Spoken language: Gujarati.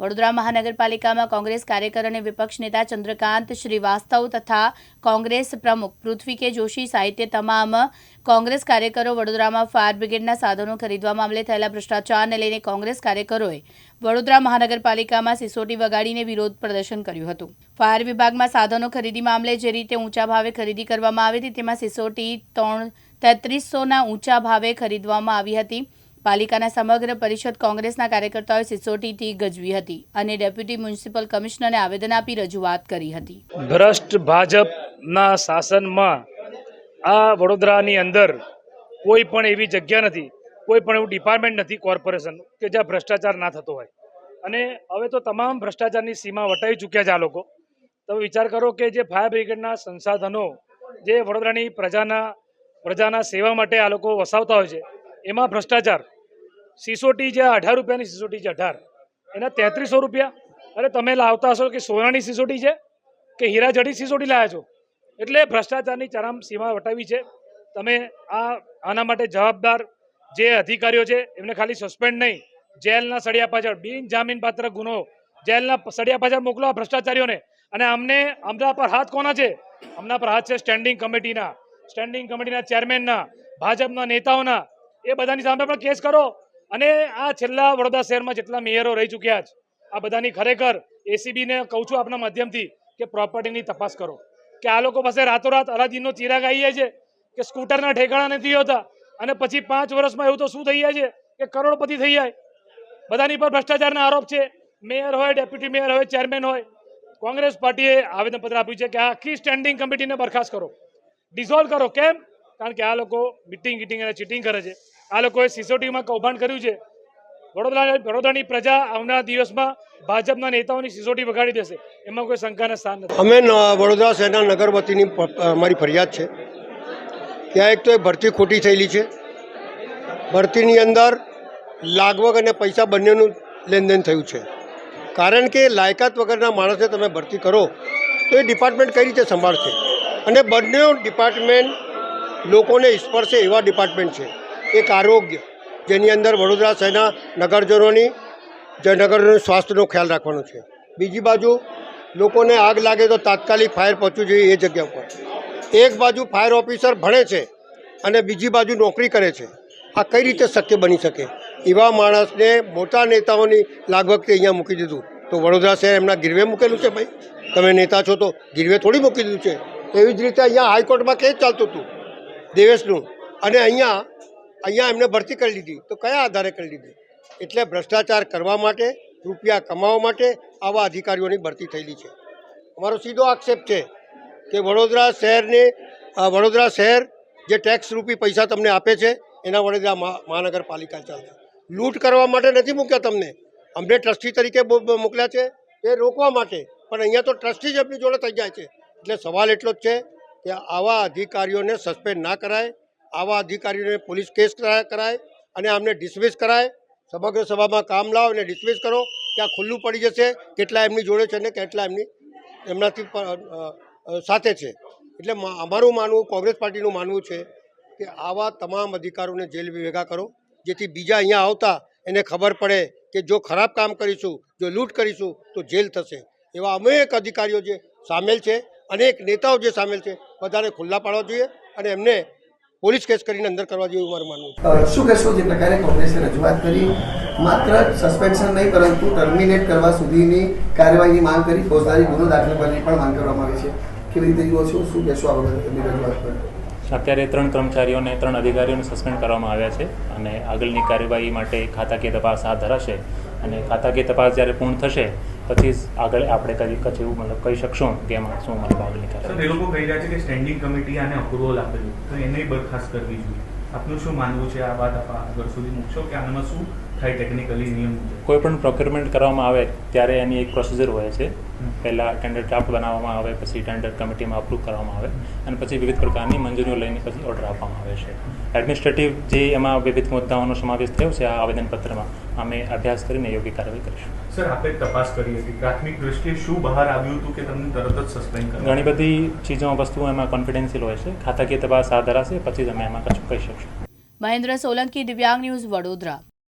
વડોદરા મહાનગરપાલિકામાં કોંગ્રેસ કાર્યકર અને વિપક્ષ નેતા ચંદ્રકાંત શ્રીવાસ્તવ તથા કોંગ્રેસ પ્રમુખ પૃથ્વી કે જોશી સાહિત્ય તમામ કોંગ્રેસ કાર્યકરો વડોદરામાં ફાયર બ્રિગેડના સાધનો ખરીદવા મામલે થયેલા ભ્રષ્ટાચારને લઈને કોંગ્રેસ કાર્યકરોએ વડોદરા મહાનગરપાલિકામાં સિસોટી વગાડીને વિરોધ પ્રદર્શન કર્યું હતું. ફાયર વિભાગમાં સાધનો ખરીદી મામલે જે રીતે ઊંચા ભાવે ખરીદી કરવામાં આવી હતી તેમાં સિસોટી ત્રણ તેત્રીસોના ઊંચા ભાવે ખરીદવામાં આવી હતી. પાલિકાના સમગ્ર પરિષદ કોંગ્રેસના કાર્યકર્તાઓએ સિસોટીથી ગજવી હતી અને ડેપ્યુટી મ્યુનિસિપલ કમિશનરને આવેદન આપી રજૂઆત કરી હતી. ભ્રષ્ટ ભાજપના શાસનમાં આ વડોદરાની અંદર કોઈ પણ એવી જગ્યા નથી, કોઈ પણ એવું ડિપાર્ટમેન્ટ નથી કોર્પોરેશન કે જ્યાં ભ્રષ્ટાચાર ના થતો હોય. અને હવે તો તમામ ભ્રષ્ટાચારની સીમા વટાવી ચૂક્યા છે આ લોકો. તમે વિચાર કરો કે જે ફાયર બ્રિગેડના સંસાધનો, જે વડોદરાની પ્રજાના પ્રજાના સેવા માટે આ લોકો વસાવતા હોય છે, એમાં ભ્રષ્ટાચાર સિસોટી જે અઢાર રૂપિયાની સિસોટી છે, અઢાર. એના તેત્રીસો રૂપિયા. અરે તમે લાવતા હશો કે સોનાની સિસોટી છે કે હીરા જડી સિસોટી લાવ્યા છો? એટલે ભ્રષ્ટાચારની ચરમ સીમા વટાવી છે. તમે આ, આના માટે જવાબદાર જે અધિકારીઓ છે, એમને ખાલી સસ્પેન્ડ નહીં, જેલના સળિયા પાછળ, બિન જામીનપાત્ર ગુનો, જેલના સળિયા પાછળ મોકલો ભ્રષ્ટાચારીઓને. અને અમને અમદા પર હાથ કોના છે? અમના પર હાથ છે સ્ટેન્ડિંગ કમિટીના સ્ટેન્ડિંગ કમિટીના ચેરમેનના ભાજપના નેતાઓના. એ બધાની સામે પણ કેસ કરો. અને આ છેલ્લા વડોદરા શહેરમાં જેટલા મેયરો રહી ચૂક્યા છે આ બધાની ખરેખર એસીબીને કહું છું આપના માધ્યમથી કે પ્રોપર્ટીની તપાસ કરો. કે આ લોકો પાસે રાતોરાત અલાદીનનો ચિરાગ આવી જાય છે, કે સ્કૂટરના ઠેકાણા નથી હોતા, અને પછી પાંચ વર્ષમાં એવું તો શું થઈ જાય છે, કે કરોડપતિ થઈ જાય. બધાની પર ભ્રષ્ટાચારના આરોપ છે, મેયર હોય, ડેપ્યુટી મેયર હોય, ચેરમેન હોય. કોંગ્રેસ પાર્ટીએ આવેદનપત્ર આપ્યું છે કે આખી સ્ટેન્ડિંગ કમિટીને બરખાસ્ત કરો. ડિઝોલ્વ કરો. કેમ? કારણ કે આ લોકો મિટિંગ ગીટિંગ અને ચીટિંગ કરે છે. આ લોકોએ સિસોટીમાં કૌભાંડ કર્યું છે. વડોદરા વડોદરાની પ્રજા આવનારા દિવસમાં ભાજપના નેતાઓની સિસોટી વગાડી દેશે. એમાં કોઈ શંકાના સ્થાન નથી. અમે વડોદરા શહેરના નગર વતીની અમારી ફરિયાદ છે. ત્યાં એક તો એ ભરતી ખોટી થયેલી છે. ભરતીની અંદર લાગવગ અને પૈસા બંનેનું લેનદેન થયું છે. કારણ કે લાયકાત વગરના માણસને તમે ભરતી કરો, તો એ ડિપાર્ટમેન્ટ કઈ રીતે સંભાળશે? અને બંને ડિપાર્ટમેન્ટ લોકોને સ્પર્શે એવા ડિપાર્ટમેન્ટ છે. એક આરોગ્ય, જેની અંદર વડોદરા શહેરના નગરજનોની નગરજનોનું સ્વાસ્થ્યનો ખ્યાલ રાખવાનો છે. બીજી બાજુ, લોકોને આગ લાગે તો તાત્કાલિક ફાયર પહોંચવું જોઈએ એ જગ્યા ઉપર. એક બાજુ ફાયર ઓફિસર ભણે છે અને બીજી બાજુ નોકરી કરે છે. આ કઈ રીતે શક્ય બની શકે? એવા માણસને મોટા નેતાઓની લાગવગથી અહીંયા મૂકી દીધું. તો વડોદરા શહેર એમના ગીરવે મૂકેલું છે ભાઈ? તમે નેતા છો તો ગીરવે થોડી મૂકી દીધું છે. એવી જ રીતે અહીંયા હાઈકોર્ટમાં કેસ ચાલતું હતું, દેવેશનું. અને અહીંયા અહીંયા એમને ભરતી કરી લીધી. તો કયા આધારે કરી લીધી? એટલે ભ્રષ્ટાચાર કરવા માટે, રૂપિયા કમાવા માટે આવા અધિકારીઓની ભરતી થયેલી છે. અમારો સીધો આક્ષેપ છે કે વડોદરા શહેરને વડોદરા શહેર જે ટેક્સ રૂપી પૈસા તમને આપે છે, એના વડોદરા મહા- મહાનગરપાલિકા ચાલતા લૂંટ કરવા માટે નથી મૂક્યા તમને. અમને ટ્રસ્ટી તરીકે મોકલ્યા છે. એ રોકવા માટે. પણ અહીંયા તો ટ્રસ્ટી જ એમની જોડે થઈ જાય છે. એટલે સવાલ એટલો જ છે કે આવા અધિકારીઓને સસ્પેન્ડ ના કરાય. આવા અધિકારીઓને પોલીસ કેસ કરાય અને આમને ડિસમિસ કરાય. સમગ્ર સભામાં કામ લાવો અને ડિસમિસ કરો. ત્યાં ખુલ્લું પડી જશે. કેટલા એમની જોડે છે ને કેટલા એમની એમનાથી સાથે છે. એટલે અમારું માનવું, કોંગ્રેસ પાર્ટીનું માનવું છે કે આવા તમામ અધિકારોને જેલ ભેગા કરો. જેથી બીજા અહીંયા આવતા એને ખબર પડે કે જો ખરાબ કામ કરીશું, જો લૂંટ કરીશું, તો જેલ થશે. એવા અનેક અધિકારીઓ જે સામેલ છે. અનેક નેતાઓ જે સામેલ છે. બધાને ખુલ્લા પાડવા જોઈએ અને એમને પોલીસ કેસ કરીને અંદર કરવા જેવું મારું માનવું છે. શું કહેશો જે પ્રકારે કોંગ્રેસે રજૂઆત કરી? માત્ર સસ્પેન્શન નહીં પરંતુ ટર્મિનેટ કરવા સુધીની કાર્યવાહીની માંગ કરી. ફોજદારી ગુનો દાખલ કરવાની પણ માંગ કરવામાં આવી છે. કેવી રીતે જુઓ છો? શું કહેશો આ બાબતે રજૂઆત પર? અત્યારે ત્રણ કર્મચારીઓને ત્રણ અધિકારીઓને સસ્પેન્ડ કરવામાં આવ્યા છે અને આગળની કાર્યવાહી માટે ખાતાકીય તપાસ હાથ ધરાશે અને ખાતાકીય તપાસ જ્યારે પૂર્ણ થશે પછી આગળ આપણે કરી કચ્છ એવું મતલબ કહી શકશું કે એમાં શું મતલબ આગળની સર એ લોકો કહી રહ્યા છે કે સ્ટેન્ડિંગ કમિટી આને અપ્રુવલ આપેલું તો એને બરખાસ્ત કરવી જોઈએ. આપનું શું માનવું છે આ વાત આપ આગળ સુધી મૂકશો કે આનામાં શું થાય ટેકનિકલી નિયમ કોઈ પણ પ્રોક્યુરમેન્ટ કરવામાં આવે ત્યારે એની એક પ્રોસિજર હોય છે. પહેલાં ટેન્ડર ડ્રાફ્ટ બનાવવામાં આવે પછી ટેન્ડર કમિટીમાં અપ્રૂવ કરવામાં આવે અને પછી વિવિધ પ્રકારની મંજૂરીઓ લઈને પછી ઓર્ડર આપવામાં આવે છે. એડમિનિસ્ટ્રેટિવ જે એમાં વિવિધ મુદ્દાઓનો સમાવેશ થયો છે આ આવેદનપત્રમાં અમે અભ્યાસ કરીને યોગ્ય કાર્યવાહી કરીશું. સર આપણે તપાસ કરી હતી. પ્રાથમિક દ્રષ્ટિએ શું બહાર આવ્યું હતું કે તમને તરત જ સસ્પેન્ડ કરવા ઘણી બધી ચીજો વસ્તુઓ એમાં કોન્ફિડેન્શિયલ હોય છે. ખાતાકીય તપાસ હાથ ધરાશે પછી તમે એમાં કશું કહી શકશો. મહેન્દ્ર સોલંકી દિવ્યાંગ ન્યૂઝ વડોદરા.